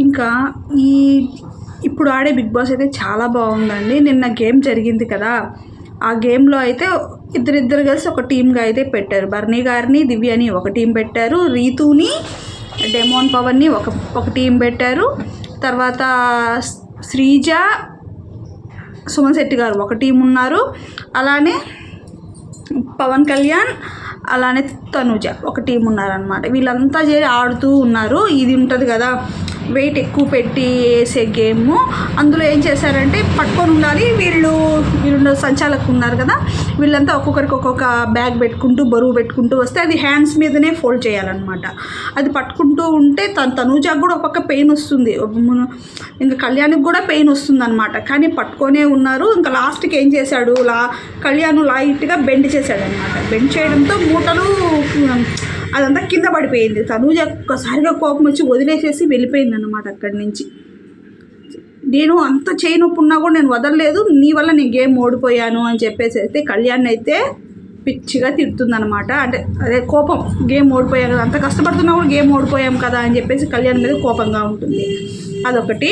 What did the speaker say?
ఇంకా ఈ ఇప్పుడు ఆడే బిగ్ బాస్ అయితే చాలా బాగుందండి. నిన్న గేమ్ జరిగింది కదా. ఆ గేమ్లో అయితే ఇద్దరిద్దరు కలిసి ఒక టీమ్గా అయితే పెట్టారు. బర్నీ గారిని దివ్యని ఒక టీం పెట్టారు. రీతుని డెమోన్ పవన్ని ఒక ఒక టీం పెట్టారు. తర్వాత శ్రీజ సుమన్ శెట్టి గారు ఒక టీం ఉన్నారు. అలానే పవన్ కళ్యాణ్ అలానే తనుజ. ఒక టీం ఉన్నారనమాట వీళ్ళంతా చేరి ఆడుతూ ఉన్నారు. ఇది ఉంటుంది కదా వెయిట్ ఎక్కువ పెట్టి వేసే గేమ్ అందులో ఏం చేశారంటే పట్టుకొని ఉండాలి. వీళ్ళు వీళ్ళు సంచాలకు ఉన్నారు కదా. వీళ్ళంతా ఒక్కొక్కరికి ఒక్కొక్క బ్యాగ్ పెట్టుకుంటూ బరువు పెట్టుకుంటూ వస్తే అది హ్యాండ్స్ మీదనే ఫోల్డ్ చేయాలన్నమాట. అది పట్టుకుంటూ ఉంటే తన తనూజాకు కూడా ఒక పక్క పెయిన్ వస్తుంది. ఇంకా కళ్యాణ్కి కూడా పెయిన్ వస్తుంది అనమాట కానీ పట్టుకొనే ఉన్నారు. ఇంకా లాస్ట్కి ఏం చేశాడు? లా కళ్యాణ్ లైట్గా బెండ్ చేశాడు అనమాట బెండ్ చేయడంతో మూటలు అదంతా కింద పడిపోయింది. తనూజ ఒక్కసారిగా కోపం వచ్చి వదిలేసేసి వెళ్ళిపోయింది అనమాట అక్కడి నుంచి. నేను అంత చేయి నొప్పి ఉన్నా కూడా నేను వదలలేదు. నీ వల్ల నేను గేమ్ ఓడిపోయాను అని చెప్పేసి అయితే కళ్యాణ్ అయితే పిచ్చిగా తిడుతుందనమాట అంటే అదే కోపం. గేమ్ ఓడిపోయాను కదా అంత కష్టపడుతున్నా కూడా గేమ్ ఓడిపోయాం కదా అని చెప్పేసి కళ్యాణ్ మీద కోపంగా ఉంటుంది. అదొకటి.